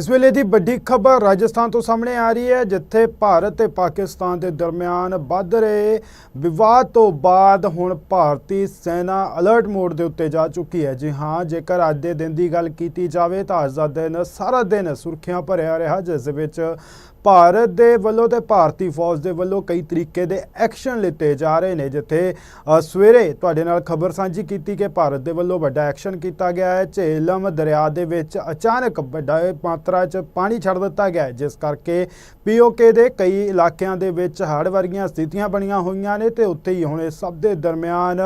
ਇਸ ਵੇਲੇ ਦੀ ਵੱਡੀ ਖਬਰ ਰਾਜਸਥਾਨ ਤੋਂ ਸਾਹਮਣੇ ਆ ਰਹੀ ਹੈ, ਜਿੱਥੇ ਭਾਰਤ ਤੇ ਪਾਕਿਸਤਾਨ ਦੇ ਦਰਮਿਆਨ ਵੱਧ ਰਹੇ ਵਿਵਾਦ ਤੋਂ ਬਾਅਦ ਹੁਣ ਭਾਰਤੀ ਸੈਨਾ ਅਲਰਟ ਮੋਡ ਦੇ ਉੱਤੇ ਜਾ ਚੁੱਕੀ ਹੈ। ਜੀ ਹਾਂ, ਜੇਕਰ ਅੱਜ ਦੇ ਦਿਨ ਦੀ ਗੱਲ ਕੀਤੀ ਜਾਵੇ ਤਾਂ ਅੱਜ ਦਾ ਦਿਨ ਸਾਰਾ ਦਿਨ ਸੁਰਖੀਆਂ ਭਰਿਆ ਰਿਹਾ, ਜਿਸ ਦੇ ਵਿੱਚ ਭਾਰਤ ਦੇ ਵੱਲੋਂ ਤੇ ਭਾਰਤੀ ਫੌਜ ਦੇ ਵੱਲੋਂ ਕਈ ਤਰੀਕੇ ਦੇ ਐਕਸ਼ਨ ਲਿੱਤੇ ਜਾ ਰਹੇ ਨੇ, ਜਿੱਥੇ ਸਵੇਰੇ ਤੁਹਾਡੇ ਨਾਲ ਖਬਰ ਸਾਂਝੀ ਕੀਤੀ ਕਿ ਭਾਰਤ ਦੇ ਵੱਲੋਂ ਵੱਡਾ ਐਕਸ਼ਨ ਕੀਤਾ ਗਿਆ ਹੈ। ਝੇਲਮ ਦਰਿਆ ਦੇ ਵਿੱਚ ਅਚਾਨਕ ਵੱਡਾ ਮਾਤਰਾ 'ਚ ਪਾਣੀ ਛੱਡ ਦਿੱਤਾ ਗਿਆ ਹੈ, ਜਿਸ ਕਰਕੇ ਪੀਓਕੇ ਦੇ ਕਈ ਇਲਾਕਿਆਂ ਦੇ ਵਿੱਚ ਹੜ੍ਹ ਵਰਗੀਆਂ ਸਥਿਤੀਆਂ ਬਣੀਆਂ ਹੋਈਆਂ ਨੇ ਤੇ ਉੱਥੇ ਹੀ ਹੁਣ ਇਹ ਸਭ ਦੇ ਦਰਮਿਆਨ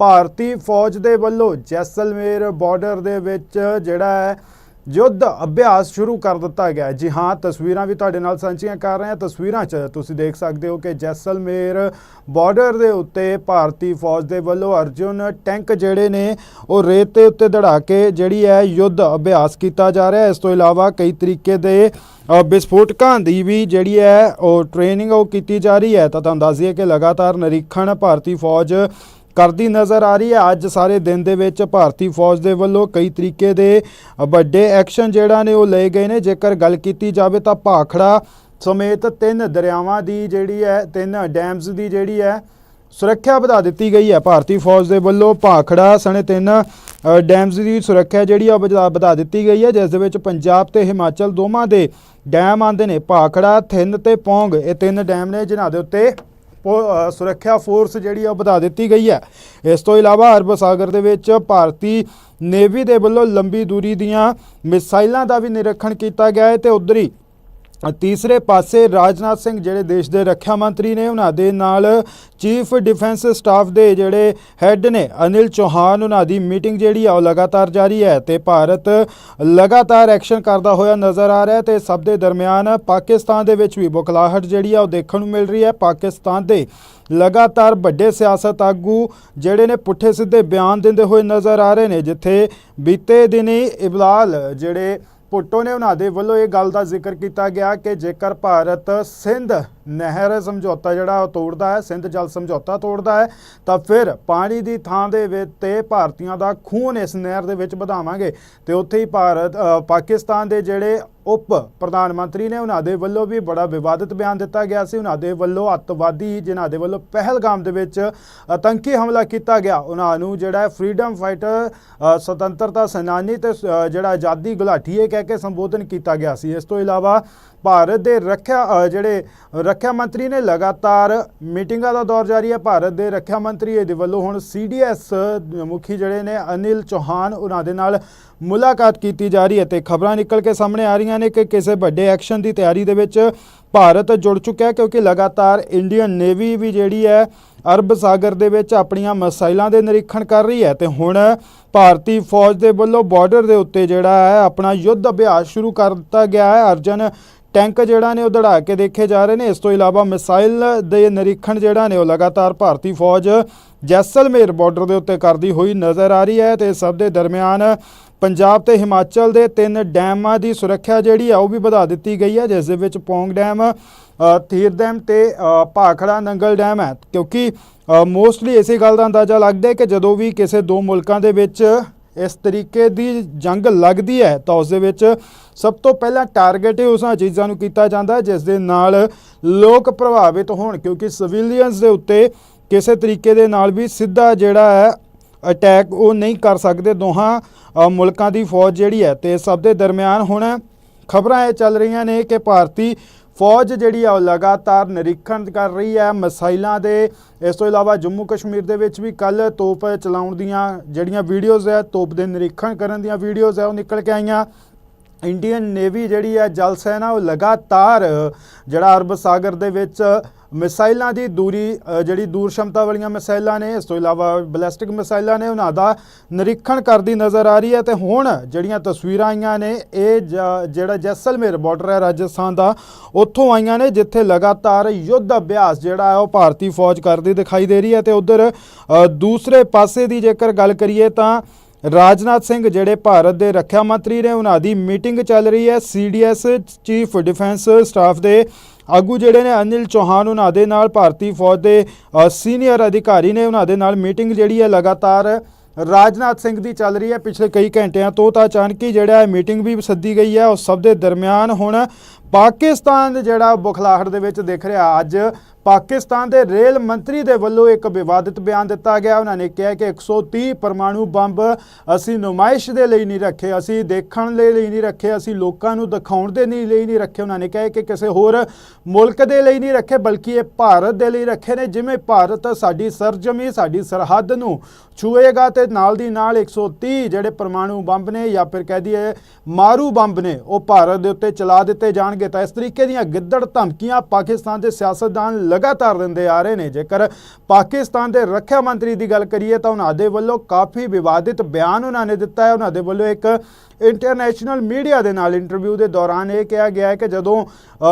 ਭਾਰਤੀ ਫੌਜ ਦੇ ਵੱਲੋਂ ਜੈਸਲਮੇਰ ਬਾਰਡਰ ਦੇ ਵਿੱਚ ਜਿਹੜਾ ਹੈ ਯੁੱਧ ਅਭਿਆਸ ਸ਼ੁਰੂ ਕਰ ਦਿੱਤਾ ਗਿਆ ਜੀ ਹਾਂ, ਤਸਵੀਰਾਂ ਵੀ ਤੁਹਾਡੇ ਨਾਲ ਸਾਂਝੀਆਂ ਕਰ ਰਹੇ ਹਾਂ। ਤਸਵੀਰਾਂ 'ਚ ਤੁਸੀਂ ਦੇਖ ਸਕਦੇ ਹੋ ਕਿ ਜੈਸਲਮੇਰ ਬਾਰਡਰ ਦੇ ਉੱਤੇ ਭਾਰਤੀ ਫੌਜ ਦੇ ਵੱਲੋਂ ਅਰਜੁਨ ਟੈਂਕ ਜਿਹੜੇ ਨੇ, ਉਹ ਰੇਤ ਦੇ ਉੱਤੇ ਦੜਾ ਕੇ ਜਿਹੜੀ ਹੈ, ਯੁੱਧ ਅਭਿਆਸ ਕੀਤਾ ਜਾ ਰਿਹਾ ਹੈ। ਇਸ ਤੋਂ ਇਲਾਵਾ ਕਈ ਤਰੀਕੇ ਦੇ ਵਿਸਫੋਟਕਾਂ ਦੀ ਵੀ ਜਿਹੜੀ ਹੈ, ਉਹ ਟ੍ਰੇਨਿੰਗ ਉਹ ਕੀਤੀ ਜਾ ਰਹੀ ਹੈ। ਤਾਂ ਤੁਹਾਨੂੰ ਦੱਸ ਦਈਏ ਕਿ ਲਗਾਤਾਰ ਨਿਰੀਖਣ ਭਾਰਤੀ ਫੌਜ ਕਰਦੀ ਨਜ਼ਰ ਆ ਰਹੀ ਹੈ। ਅੱਜ ਸਾਰੇ ਦਿਨ ਦੇ ਵਿੱਚ ਭਾਰਤੀ ਫੌਜ ਦੇ ਵੱਲੋਂ ਕਈ ਤਰੀਕੇ ਦੇ ਵੱਡੇ ਐਕਸ਼ਨ ਜਿਹੜਾ ਨੇ ਉਹ ਲਏ ਗਏ ਨੇ। ਜੇਕਰ ਗੱਲ ਕੀਤੀ ਜਾਵੇ ਤਾਂ ਭਾਖੜਾ ਸਮੇਤ ਤਿੰਨ ਦਰਿਆਵਾਂ ਦੀ ਜਿਹੜੀ ਹੈ, ਤਿੰਨ ਡੈਮਸ ਦੀ ਜਿਹੜੀ ਹੈ, ਸੁਰੱਖਿਆ ਵਧਾ ਦਿੱਤੀ ਗਈ ਹੈ। ਭਾਰਤੀ ਫੌਜ ਦੇ ਵੱਲੋਂ ਭਾਖੜਾ ਸਣੇ ਤਿੰਨ ਡੈਮਸ ਦੀ ਸੁਰੱਖਿਆ ਜਿਹੜੀ ਆ ਉਹ ਵਧਾ ਵਧਾ ਦਿੱਤੀ ਗਈ ਹੈ। ਜਿਸ ਦੇ ਵਿੱਚ ਪੰਜਾਬ ਤੇ ਹਿਮਾਚਲ ਦੋਵਾਂ ਦੇ ਡੈਮ ਆਂਦੇ ਨੇ। ਭਾਖੜਾ, ਥਿੰਨ ਤੇ ਪੌਂਗ ਇਹ ਤਿੰਨ ਡੈਮ ਨੇ ਜਿਨ੍ਹਾਂ ਦੇ ਉੱਤੇ ਸੁਰੱਖਿਆ ਫੋਰਸ ਜਿਹੜੀ ਆ ਉਹ ਵਧਾ ਦਿੱਤੀ ਗਈ ਹੈ। ਇਸ ਤੋਂ ਇਲਾਵਾ ਅਰਬ ਸਾਗਰ ਦੇ ਵਿੱਚ ਭਾਰਤੀ ਨੇਵੀ ਦੇ ਵੱਲੋਂ ਲੰਬੀ ਦੂਰੀ ਦੀਆਂ ਮਿਸਾਈਲਾਂ ਦਾ ਵੀ ਨਿਰੀਖਣ ਕੀਤਾ ਗਿਆ ਹੈ ਤੇ ਉਧਰ ਹੀ ਤੀਸਰੇ ਪਾਸੇ ਰਾਜਨਾਥ ਸਿੰਘ, ਜਿਹੜੇ ਦੇਸ਼ ਦੇ ਰੱਖਿਆ ਮੰਤਰੀ ਨੇ, ਉਹਨਾਂ ਦੇ ਨਾਲ ਚੀਫ ਡਿਫੈਂਸ ਸਟਾਫ ਦੇ ਜਿਹੜੇ ਹੈੱਡ ਨੇ, ਅਨਿਲ ਚੌਹਾਨ, ਉਹਨਾਂ ਦੀ ਮੀਟਿੰਗ ਜਿਹੜੀ ਆ, ਉਹ ਲਗਾਤਾਰ ਜਾਰੀ ਹੈ ਤੇ ਭਾਰਤ ਲਗਾਤਾਰ ਐਕਸ਼ਨ ਕਰਦਾ ਹੋਇਆ ਨਜ਼ਰ ਆ ਰਿਹਾ ਹੈ ਤੇ ਸਭ ਦੇ ਦਰਮਿਆਨ ਪਾਕਿਸਤਾਨ ਦੇ ਵਿੱਚ ਵੀ ਬੁਖਲਾਹਟ ਜਿਹੜੀ ਆ, ਉਹ ਦੇਖਣ ਨੂੰ ਮਿਲ ਰਹੀ ਹੈ। ਪਾਕਿਸਤਾਨ ਦੇ ਲਗਾਤਾਰ ਵੱਡੇ ਸਿਆਸਤ ਆਗੂ ਜਿਹੜੇ ਨੇ, ਪੁੱਠੇ ਸਿੱਧੇ ਬਿਆਨ ਦਿੰਦੇ ਹੋਏ ਨਜ਼ਰ ਆ ਰਹੇ ਨੇ, ਜਿੱਥੇ ਬੀਤੇ ਦਿਨੀ ਇਬਲਾਲ ਜਿਹੜੇ ਭੁੱਟੋ ਨੇ ਉਹਨਾਂ ਦੇ ਵੱਲੋਂ ਇਹ ਗੱਲ ਦਾ ਜ਼ਿਕਰ ਕੀਤਾ ਗਿਆ ਕਿ ਜੇਕਰ ਭਾਰਤ, ਸਿੰਧ ਨਹਿਰ ਸਮਝੌਤਾ ਜਿਹੜਾ ਉਹ ਤੋੜਦਾ ਹੈ, ਸਿੰਧ ਜਲ ਸਮਝੌਤਾ ਤੋੜਦਾ ਹੈ, ਤਾਂ ਫਿਰ ਪਾਣੀ ਦੀ ਥਾਂ ਦੇ ਵਿੱਚ ਤੇ ਭਾਰਤੀਆਂ ਦਾ ਖੂਨ ਇਸ ਨਹਿਰ ਦੇ ਵਿੱਚ ਵਧਾਵਾਂਗੇ। ਤੇ ਉੱਥੇ ਹੀ ਭਾਰਤ ਪਾਕਿਸਤਾਨ ਦੇ ਜਿਹੜੇ ਉਪ ਪ੍ਰਧਾਨ ਮੰਤਰੀ ਨੇ, ਉਹਨਾਂ ਦੇ ਵੱਲੋਂ ਵੀ ਬੜਾ ਵਿਵਾਦਿਤ ਬਿਆਨ ਦਿੱਤਾ ਗਿਆ ਸੀ। ਉਹਨਾਂ ਦੇ ਵੱਲੋਂ ਅੱਤਵਾਦੀ, ਜਿਨ੍ਹਾਂ ਦੇ ਵੱਲੋਂ ਪਹਿਲਗਾਮ ਦੇ ਵਿੱਚ ਆਤੰਕੀ ਹਮਲਾ ਕੀਤਾ ਗਿਆ, ਉਹਨਾਂ ਨੂੰ ਜਿਹੜਾ ਫਰੀडम ਫਾਈਟਰ ਸੁਤੰਤਰਤਾ ਸੈਨਾਨੀ ਤੇ ਜਿਹੜਾ ਆਜ਼ਾਦੀ ਗੁਲਾਟੀ ਇਹ ਕਹਿ ਕੇ ਸੰਬੋਧਨ ਕੀਤਾ ਗਿਆ ਸੀ। ਇਸ ਤੋਂ ਇਲਾਵਾ ਭਾਰਤ ਦੇ ਰੱਖਿਆ ਜਿਹੜੇ ਰੱਖਿਆ ਮੰਤਰੀ ਨੇ ਲਗਾਤਾਰ ਮੀਟਿੰਗਾਂ ਦਾ ਦੌਰ ਜਾਰੀ ਹੈ। ਭਾਰਤ ਦੇ ਰੱਖਿਆ ਮੰਤਰੀ ਇਹਦੇ ਵੱਲੋਂ ਹੁਣ ਸੀਡੀਐਸ ਮੁਖੀ ਜਿਹੜੇ ਨੇ ਅਨਿਲ ਚੌਹਾਨ, ਉਹਨਾਂ ਦੇ ਨਾਲ ਮੁਲਾਕਾਤ ਕੀਤੀ ਜਾ ਰਹੀ ਹੈ ਤੇ ਖਬਰਾਂ ਨਿਕਲ ਕੇ ਸਾਹਮਣੇ ਆ ਰਹੀਆਂ ਨੇ ਕਿ ਕਿਸੇ ਵੱਡੇ ਐਕਸ਼ਨ ਦੀ ਤਿਆਰੀ ਦੇ ਵਿੱਚ ਭਾਰਤ ਜੁੜ ਚੁੱਕਿਆ ਕਿਉਂਕਿ ਲਗਾਤਾਰ ਇੰਡੀਅਨ ਨੇਵੀ ਵੀ ਜਿਹੜੀ ਹੈ ਅਰਬ ਸਾਗਰ ਦੇ ਵਿੱਚ ਆਪਣੀਆਂ ਮਿਸਾਈਲਾਂ ਦੇ ਨਿਰੀਖਣ ਕਰ ਰਹੀ ਹੈ ਤੇ ਹੁਣ ਭਾਰਤੀ ਫੌਜ ਦੇ ਵੱਲੋਂ ਬਾਰਡਰ ਦੇ ਉੱਤੇ ਜਿਹੜਾ ਹੈ ਆਪਣਾ ਯੁੱਧ ਅਭਿਆਸ ਸ਼ੁਰੂ ਕਰ ਦਿੱਤਾ ਗਿਆ ਹੈ। ਅਰਜਨ ਟੈਂਕ ਜਿਹੜਾ ਨੇ ਉਹ ਦੜਾ ਕੇ ਦੇਖੇ ਜਾ ਰਹੇ ਨੇ। ਇਸ ਤੋਂ ਇਲਾਵਾ ਮਿਸਾਈਲ ਦੇ ਨਿਰੀਖਣ ਜਿਹੜਾ ਨੇ ਉਹ ਲਗਾਤਾਰ ਭਾਰਤੀ ਫੌਜ ਜੈਸਲਮੇਰ ਬਾਰਡਰ ਦੇ ਉੱਤੇ ਕਰਦੀ ਹੋਈ ਨਜ਼ਰ ਆ ਰਹੀ ਹੈ ਤੇ ਸਭ ਦੇ ਦਰਮਿਆਨ ਪੰਜਾਬ ਤੇ ਹਿਮਾਚਲ ਦੇ ਤਿੰਨ ਡੈਮਾਂ ਦੀ ਸੁਰੱਖਿਆ ਜਿਹੜੀ ਆ ਉਹ ਵੀ ਵਧਾ ਦਿੱਤੀ ਗਈ ਹੈ ਜਿਸ ਦੇ ਵਿੱਚ ਪੌਂਗ ਡੈਮ ਥੀਰ ਡੈਮ ਤੇ ਭਾਖੜਾ ਨੰਗਲ ਡੈਮ ਹੈ। ਕਿਉਂਕਿ ਮੋਸਟਲੀ ਇਸੇ ਗੱਲ ਦਾ ਅੰਦਾਜ਼ਾ ਲੱਗਦਾ ਕਿ ਜਦੋਂ ਵੀ ਕਿਸੇ ਦੋ ਮੁਲਕਾਂ ਦੇ ਵਿੱਚ ਇਸ ਤਰੀਕੇ ਦੀ ਜੰਗ ਲੱਗਦੀ ਹੈ, ਤਾਂ ਉਸ ਦੇ ਵਿੱਚ ਸਭ ਤੋਂ ਪਹਿਲਾਂ ਟਾਰਗੇਟ ਹੀ ਉਸਾਂ ਚੀਜ਼ਾਂ ਨੂੰ ਕੀਤਾ ਜਾਂਦਾ ਹੈ, ਜਿਸ ਦੇ ਨਾਲ ਲੋਕ ਪ੍ਰਭਾਵਿਤ ਹੋਣ। ਕਿਉਂਕਿ ਸਿਵਿਲੀਅਨਸ ਦੇ ਉੱਤੇ ਕਿਸੇ ਤਰੀਕੇ ਦੇ ਨਾਲ ਵੀ ਸਿੱਧਾ ਜਿਹੜਾ ਹੈ ਅਟੈਕ ਉਹ ਨਹੀਂ ਕਰ ਸਕਦੇ। ਦੋਹਾਂ ਮੁਲਕਾਂ ਦੀ ਫੌਜ ਜਿਹੜੀ ਹੈ ਤੇ ਸਭ ਦੇ ਦਰਮਿਆਨ ਹੁਣ ਖਬਰਾਂ ਇਹ ਚੱਲ ਰਹੀਆਂ ਨੇ ਕਿ ਭਾਰਤੀ ਫੌਜ ਜਿਹੜੀ ਆ ਉਹ ਲਗਾਤਾਰ ਨਿਰੀਖਣ ਕਰ ਰਹੀ ਹੈ। ਮਸਾਈਲਾਂ ਦੇ, ਇਸ ਤੋਂ ਇਲਾਵਾ ਜੰਮੂ ਕਸ਼ਮੀਰ ਦੇ ਵਿੱਚ ਵੀ ਕੱਲ ਤੋਪ ਚਲਾਉਣ ਦੀਆਂ ਜਿਹੜੀਆਂ ਵੀਡੀਓਜ਼ ਹੈ, ਤੋਪ ਦੇ ਨਿਰੀਖਣ ਕਰਨ ਦੀਆਂ ਵੀਡੀਓਜ਼ ਹੈ, ਉਹ ਨਿਕਲ ਕੇ ਆਈਆਂ। ਇੰਡੀਅਨ ਨੇਵੀ ਜਿਹੜੀ ਹੈ ਜਲ ਸੈਨਾ ਉਹ ਲਗਾਤਾਰ ਜਿਹੜਾ ਅਰਬ ਸਾਗਰ ਦੇ ਵਿੱਚ ਮਿਸਾਈਲਾਂ ਦੀ ਦੂਰੀ ਜਿਹੜੀ ਦੂਰ ਸ਼ਮਤਾ ਵਾਲੀਆਂ ਮਿਸਾਈਲਾਂ ਨੇ, ਇਸ ਤੋਂ ਇਲਾਵਾ ਬੈਲਿਸਟਿਕ ਮਿਸਾਈਲਾਂ ਨੇ, ਉਹਨਾਂ ਦਾ ਨਿਰੀਖਣ ਕਰਦੀ ਨਜ਼ਰ ਆ ਰਹੀ ਹੈ ਤੇ ਹੁਣ ਜਿਹੜੀਆਂ ਤਸਵੀਰਾਂ ਆਈਆਂ ਨੇ, ਇਹ ਜ- ਜਿਹੜਾ ਜੈਸਲਮੇਰ ਬਾਰਡਰ ਹੈ ਰਾਜਸਥਾਨ ਦਾ, ਉੱਥੋਂ ਆਈਆਂ ਨੇ, ਜਿੱਥੇ ਲਗਾਤਾਰ ਯੁੱਧ ਅਭਿਆਸ ਜਿਹੜਾ ਹੈ ਉਹ ਭਾਰਤੀ ਫੌਜ ਕਰਦੀ ਦਿਖਾਈ ਦੇ ਰਹੀ ਹੈ ਤੇ ਉਧਰ ਦੂਸਰੇ ਪਾਸੇ ਦੀ ਜੇਕਰ ਗੱਲ ਕਰੀਏ ਤਾਂ ਰਾਜਨਾਥ ਸਿੰਘ ਜਿਹੜੇ ਭਾਰਤ ਦੇ ਰੱਖਿਆ ਮੰਤਰੀ ਨੇ, ਉਹਨਾਂ ਦੀ ਮੀਟਿੰਗ ਚੱਲ ਰਹੀ ਹੈ ਸੀਡੀਐਸ ਚੀਫ ਡਿਫੈਂਸ ਸਟਾਫ ਦੇ ਆਗੂ ਜਿਹੜੇ ਨੇ ਅਨਿਲ ਚੌਹਾਨ ਉਹਨਾਂ ਦੇ ਨਾਲ, ਭਾਰਤੀ ਫੌਜ ਦੇ ਸੀਨੀਅਰ ਅਧਿਕਾਰੀ ਨੇ ਉਹਨਾਂ ਦੇ ਨਾਲ ਮੀਟਿੰਗ ਜਿਹੜੀ ਹੈ ਲਗਾਤਾਰ ਰਾਜਨਾਥ ਸਿੰਘ ਦੀ ਚੱਲ ਰਹੀ ਹੈ। ਪਿਛਲੇ ਕਈ ਘੰਟਿਆਂ ਤੋਂ ਤਾਂ ਅਚਾਨਕ ਹੀ ਜਿਹੜਾ ਮੀਟਿੰਗ ਵੀ ਸੱਦੀ ਗਈ ਹੈ। ਉਸ ਸਭ ਦੇ ਦਰਮਿਆਨ ਹੁਣ ਪਾਕਿਸਤਾਨ ਜਿਹੜਾ ਬੁਖਲਾਹਟ ਦੇ ਵਿੱਚ ਦਿਖ ਰਿਹਾ। ਅੱਜ ਪਾਕਿਸਤਾਨ ਦੇ ਰੇਲ ਮੰਤਰੀ ਦੇ ਵੱਲੋਂ ਇੱਕ ਵਿਵਾਦਿਤ ਬਿਆਨ ਦਿੱਤਾ ਗਿਆ। ਉਹਨਾਂ ਨੇ ਕਿਹਾ ਕਿ 130 ਪਰਮਾਣੂ ਬੰਬ ਅਸੀਂ ਨੁਮਾਇਸ਼ ਦੇ ਲਈ ਨਹੀਂ ਰੱਖੇ, ਅਸੀਂ ਦੇਖਣ ਦੇ ਲਈ ਨਹੀਂ ਰੱਖੇ, ਅਸੀਂ ਲੋਕਾਂ ਨੂੰ ਦਿਖਾਉਣ ਦੇ ਲਈ ਨਹੀਂ ਰੱਖੇ। ਉਹਨਾਂ ਨੇ ਕਿਹਾ ਕਿ ਕਿਸੇ ਹੋਰ ਮੁਲਕ ਦੇ ਲਈ ਨਹੀਂ ਰੱਖੇ, ਬਲਕਿ ਇਹ ਭਾਰਤ ਦੇ ਲਈ ਰੱਖੇ ਨੇ। ਜਿਵੇਂ ਭਾਰਤ ਸਾਡੀ ਸਰਜਮੀ, ਸਾਡੀ ਸਰਹੱਦ ਨੂੰ ਛੂਏਗਾ ਤੇ ਨਾਲ ਦੀ ਨਾਲ 130 ਜਿਹੜੇ ਪਰਮਾਣੂ ਬੰਬ ਨੇ ਜਾਂ ਫਿਰ ਕਹਿ ਦਈਏ ਮਾਰੂ ਬੰਬ ਨੇ, ਉਹ ਭਾਰਤ ਦੇ ਉੱਤੇ ਚਲਾ ਦਿੱਤੇ ਜਾਣਗੇ। ਤਾਂ ਇਸ ਤਰੀਕੇ ਦੀਆਂ ਗਿੱਦੜ ਧਮਕੀਆਂ ਪਾਕਿਸਤਾਨ ਦੇ ਸਿਆਸਤਦਾਨ ਲਗਾਤਾਰ ਦਿੰਦੇ ਆ ਰਹੇ ਨੇ। ਜੇਕਰ ਪਾਕਿਸਤਾਨ ਦੇ ਰੱਖਿਆ ਮੰਤਰੀ ਦੀ ਗੱਲ ਕਰੀਏ ਤਾਂ ਉਹਨਾਂ ਦੇ ਵੱਲੋਂ ਕਾਫੀ ਵਿਵਾਦਿਤ ਬਿਆਨ ਉਹਨਾਂ ਨੇ ਦਿੱਤਾ ਹੈ। ਉਹਨਾਂ ਦੇ ਵੱਲੋਂ ਇੱਕ ਇੰਟਰਨੈਸ਼ਨਲ ਮੀਡੀਆ ਦੇ ਨਾਲ ਇੰਟਰਵਿਊ ਦੇ ਦੌਰਾਨ ਇਹ ਕਿਹਾ ਗਿਆ ਹੈ ਕਿ ਜਦੋਂ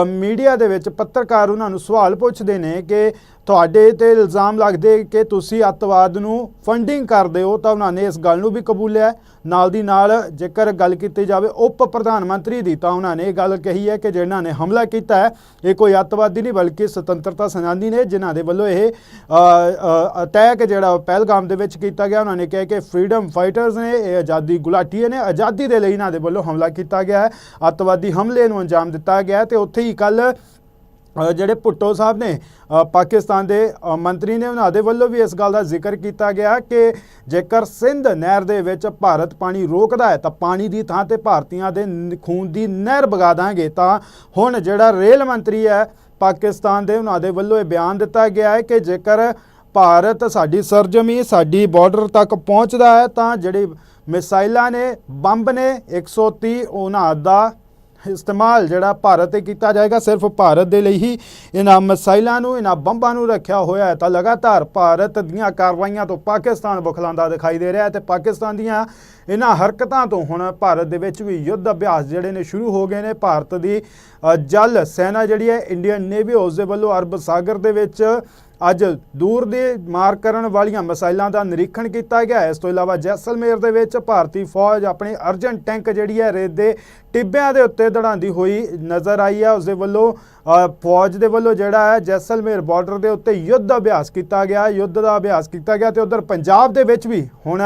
ਮੀਡੀਆ ਦੇ ਵਿੱਚ ਪੱਤਰਕਾਰ ਉਹਨਾਂ ਨੂੰ ਸਵਾਲ ਪੁੱਛਦੇ ਨੇ ਕਿ ਤੁਹਾਡੇ ਤੇ ਇਲਜ਼ਾਮ ਲੱਗਦੇ ਕਿ ਤੁਸੀਂ ਅੱਤਵਾਦ ਨੂੰ ਫੰਡਿੰਗ ਕਰਦੇ ਹੋ ਤਾਂ ਉਹਨਾਂ ਨੇ ਇਸ ਗੱਲ ਨੂੰ ਵੀ ਕਬੂਲਿਆ ਨਾਲ ਦੀ ਨਾਲ ਜੇਕਰ ਗੱਲ ਕੀਤੀ ਜਾਵੇ ਉਪ ਪ੍ਰਧਾਨ ਮੰਤਰੀ ਦੀ ਤਾਂ ਉਹਨਾਂ ਨੇ ਇਹ ਗੱਲ ਕਹੀ ਹੈ ਕਿ ਜਿਹਨਾਂ ਨੇ ਹਮਲਾ ਕੀਤਾ ਹੈ, ਇਹ ਕੋਈ ਅੱਤਵਾਦੀ ਨਹੀਂ ਬਲਕਿ ਸੁਤੰਤਰਤਾ ਸੈਨਾਨੀ ਨੇ ਜਿਨ੍ਹਾਂ ਦੇ ਵੱਲੋਂ ਇਹ ਅਟੈਕ ਜਿਹੜਾ ਉਹ ਪਹਿਲਗਾਮ ਦੇ ਵਿੱਚ ਕੀਤਾ ਗਿਆ, ਉਹਨਾਂ ਨੇ ਕਿਹਾ ਕਿ ਫਰੀडम ਫਾਈਟਰਸ ਨੇ, ਇਹ ਆਜ਼ਾਦੀ ਗੁਲਾਟੀਏ ਨੇ, ਆਜ਼ਾਦੀ ਦੇ ਲਈ ਇਹਨਾਂ ਦੇ ਵੱਲੋਂ ਹਮਲਾ ਕੀਤਾ ਗਿਆ ਹੈ। ਅੱਤਵਾਦੀ ਹਮਲੇ ਨੂੰ ਅੰਜਾਮ ਦਿੱਤਾ ਗਿਆ ਹੈ ਤੇ ਉੱਥੇ ਹੀ ਕੱਲ ਜਿਹੜੇ ਭੁੱਟੋ ਸਾਹਿਬ ਨੇ ਪਾਕਿਸਤਾਨ ਦੇ ਮੰਤਰੀ ਨੇ ਉਹਨਾਂ ਦੇ ਵੱਲੋਂ ਵੀ ਇਸ ਗੱਲ ਦਾ ਜ਼ਿਕਰ ਕੀਤਾ ਗਿਆ ਕਿ ਜੇਕਰ ਸਿੰਧ ਨਹਿਰ ਦੇ ਵਿੱਚ ਭਾਰਤ ਪਾਣੀ ਰੋਕਦਾ ਹੈ, ਤਾਂ ਪਾਣੀ ਦੀ ਥਾਂ ਤੇ ਭਾਰਤੀਆਂ ਦੇ ਖੂਨ ਦੀ ਨਹਿਰ ਵਗਾ ਦਾਂਗੇ। ਤਾਂ ਹੁਣ ਜਿਹੜਾ ਰੇਲ ਮੰਤਰੀ ਹੈ, ਪਾਕਿਸਤਾਨ ਦੇ ਉਹਨਾਂ ਦੇ ਵੱਲੋਂ ਇਹ ਬਿਆਨ ਦਿੱਤਾ ਗਿਆ ਹੈ ਕਿ ਜੇਕਰ ਭਾਰਤ ਸਾਡੀ ਸਰਜਮੀ, ਸਾਡੀ ਬਾਰਡਰ ਤੱਕ ਪਹੁੰਚਦਾ ਹੈ, ਤਾਂ ਜਿਹੜੇ ਮਿਸਾਈਲਾਂ ਨੇ, ਬੰਬ ਨੇ 130 ਉਹਨਾਂ ਦਾ ਇਸਤੇਮਾਲ ਜਿਹੜਾ ਭਾਰਤ ਤੇ ਕੀਤਾ ਜਾਏਗਾ ਸਿਰਫ ਭਾਰਤ ਦੇ ਲਈ ਹੀ। ਇਹਨਾਂ ਮਿਸਾਈਲਾਂ ਨੂੰ, ਇਹਨਾਂ ਬੰਬਾਂ ਨੂੰ ਰੱਖਿਆ ਹੋਇਆ ਹੈ। ਤਾਂ ਲਗਾਤਾਰ ਭਾਰਤ ਦੀਆਂ ਕਾਰਵਾਈਆਂ ਤੋਂ ਪਾਕਿਸਤਾਨ ਬੁਖਲਾਉਂਦਾ ਦਿਖਾਈ ਦੇ ਰਿਹਾ ਹੈ ਤੇ ਪਾਕਿਸਤਾਨ ਦੀਆਂ ਇਹਨਾਂ ਹਰਕਤਾਂ ਤੋਂ ਹੁਣ ਭਾਰਤ ਦੇ ਵਿੱਚ ਵੀ ਯੁੱਧ ਅਭਿਆਸ ਜਿਹੜੇ ਨੇ ਸ਼ੁਰੂ ਹੋ ਗਏ ਨੇ। ਭਾਰਤ ਦੀ ਜਲ ਸੈਨਾ ਜਿਹੜੀ ਹੈ, ਇੰਡੀਅਨ ਨੇਵੀ ਉਸ ਦੇ ਵੱਲੋਂ ਅਰਬ ਸਾਗਰ ਦੇ ਵਿੱਚ ਅੱਜ ਦੂਰ ਦੇ ਮਾਰ ਕਰਨ ਵਾਲੀਆਂ ਮਿਸਾਈਲਾਂ ਦਾ ਨਿਰੀਖਣ ਕੀਤਾ ਗਿਆ ਇਸ ਤੋਂ ਇਲਾਵਾ ਜੈਸਲਮੇਰ ਦੇ ਵਿੱਚ ਭਾਰਤੀ ਫੌਜ ਆਪਣੇ ਅਰਜਨ ਟੈਂਕ ਜਿਹੜੀ ਹੈ, ਰੇਤ ਦੇ ਟਿੱਬਿਆਂ ਦੇ ਉੱਤੇ ਦੜਾਉਂਦੀ ਹੋਈ ਨਜ਼ਰ ਆਈ ਹੈ। ਉਸ ਦੇ ਵੱਲੋਂ ਫੌਜ ਦੇ ਵੱਲੋਂ ਜਿਹੜਾ ਹੈ, ਜੈਸਲਮੇਰ ਬਾਰਡਰ ਦੇ ਉੱਤੇ ਯੁੱਧ ਅਭਿਆਸ ਕੀਤਾ ਗਿਆ। ਯੁੱਧ ਦਾ ਅਭਿਆਸ ਕੀਤਾ ਗਿਆ ਤੇ ਉਧਰ ਪੰਜਾਬ ਦੇ ਵਿੱਚ ਵੀ ਹੁਣ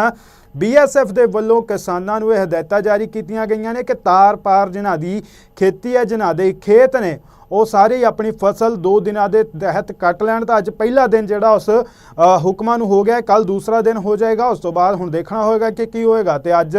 ਬੀਐਸਐਫ ਦੇ ਵੱਲੋਂ ਕਿਸਾਨਾਂ ਨੂੰ ਇਹ ਹਦਾਇਤਾਂ ਜਾਰੀ ਕੀਤੀਆਂ ਗਈਆਂ ਨੇ ਕਿ ਤਾਰ ਪਾਰ ਜਿਨ੍ਹਾਂ ਦੀ ਖੇਤੀ ਹੈ, ਜਿਨ੍ਹਾਂ ਦੇ ਖੇਤ ਨੇ ਉਹ ਸਾਰੇ ਆਪਣੀ ਫਸਲ 2 ਦਿਨਾਂ ਦੇ ਤਹਿਤ ਕੱਟ ਲੈਣ ਤਾਂ ਅੱਜ ਪਹਿਲਾ ਦਿਨ ਜਿਹੜਾ ਉਸ ਹੁਕਮਾਂ ਨੂੰ ਹੋ ਗਿਆ ਕੱਲ ਦੂਸਰਾ ਦਿਨ ਹੋ ਜਾਏਗਾ। ਉਸ ਤੋਂ ਬਾਅਦ ਹੁਣ ਦੇਖਣਾ ਹੋਏਗਾ ਕਿ ਕੀ ਹੋਏਗਾ ਤੇ ਅੱਜ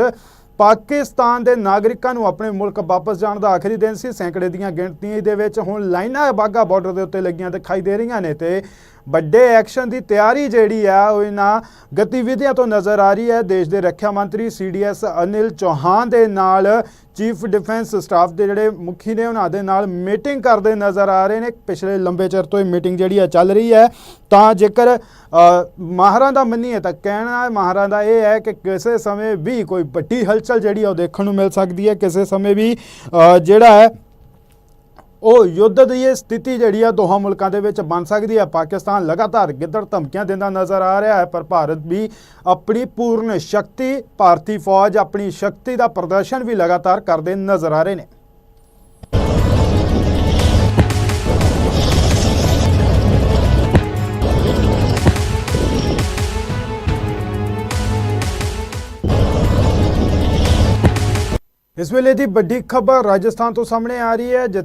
ਪਾਕਿਸਤਾਨ ਦੇ ਨਾਗਰਿਕਾਂ ਨੂੰ ਆਪਣੇ ਮੁਲਕ ਵਾਪਸ ਜਾਣ ਦਾ ਆਖਰੀ ਦਿਨ ਸੀ। ਸੈਂਕੜੇ ਦੀਆਂ ਗਿਣਤੀ ਦੇ ਵਿੱਚ ਹੁਣ ਲਾਈਨਾਂ ਬਾਗਾ ਬਾਰਡਰ ਦੇ ਉੱਤੇ ਲੱਗੀਆਂ ਦਿਖਾਈ ਦੇ ਰਹੀਆਂ ਨੇ ਤੇ ਵੱਡੇ ਐਕਸ਼ਨ ਦੀ ਤਿਆਰੀ ਜਿਹੜੀ ਆ, ਉਹ ਇਹਨਾਂ ਗਤੀਵਿਧੀਆਂ ਤੋਂ ਨਜ਼ਰ ਆ ਰਹੀ ਹੈ। ਦੇਸ਼ ਦੇ ਰੱਖਿਆ ਮੰਤਰੀ ਸੀਡੀਐਸ ਅਨਿਲ ਚੌਹਾਨ ਦੇ ਨਾਲ ਚੀਫ ਡਿਫੈਂਸ ਸਟਾਫ ਦੇ ਜਿਹੜੇ ਮੁਖੀ ਨੇ, ਉਹਨਾਂ ਦੇ ਨਾਲ ਮੀਟਿੰਗ ਕਰਦੇ ਨਜ਼ਰ ਆ ਰਹੇ ਨੇ। ਪਿਛਲੇ ਲੰਬੇ ਚਿਰ ਤੋਂ ਇਹ ਮੀਟਿੰਗ ਜਿਹੜੀ ਆ ਚੱਲ ਰਹੀ ਹੈ। ਤਾਂ ਜੇਕਰ ਮਾਹਰਾਂ ਦਾ ਮੰਨੀਏ ਤਾਂ ਕਹਿਣਾ ਮਾਹਰਾਂ ਦਾ ਇਹ ਹੈ ਕਿ ਕਿਸੇ ਸਮੇਂ ਵੀ ਕੋਈ ਵੱਡੀ ਹਲਚਲ ਜਿਹੜੀ ਆ ਉਹ ਦੇਖਣ ਨੂੰ ਮਿਲ ਸਕਦੀ ਹੈ। ਕਿਸੇ ਸਮੇਂ ਵੀ ਜਿਹੜਾ ਹੈ ਉਹ ਯੁੱਧ ਦੀ ਇਹ ਸਥਿਤੀ ਜਿਹੜੀ ਆ ਦੋਹਾਂ ਮੁਲਕਾਂ ਦੇ ਵਿੱਚ ਬਣ ਸਕਦੀ ਹੈ ਪਾਕਿਸਤਾਨ ਲਗਾਤਾਰ ਗਿੱਦੜ ਧਮਕੀਆਂ ਦਿੰਦਾ ਨਜ਼ਰ ਆ ਰਿਹਾ ਹੈ, ਪਰ ਭਾਰਤ ਵੀ ਆਪਣੀ ਪੂਰਨ ਸ਼ਕਤੀ, ਭਾਰਤੀ ਫੌਜ ਆਪਣੀ ਸ਼ਕਤੀ ਦਾ ਪ੍ਰਦਰਸ਼ਨ ਵੀ ਲਗਾਤਾਰ ਕਰਦੇ ਨਜ਼ਰ ਆ ਰਹੇ ਨੇ। ਇਸ ਵੇਲੇ ਦੀ ਵੱਡੀ ਖਬਰ ਰਾਜਸਥਾਨ ਤੋਂ ਸਾਹਮਣੇ ਆ ਰਹੀ ਹੈ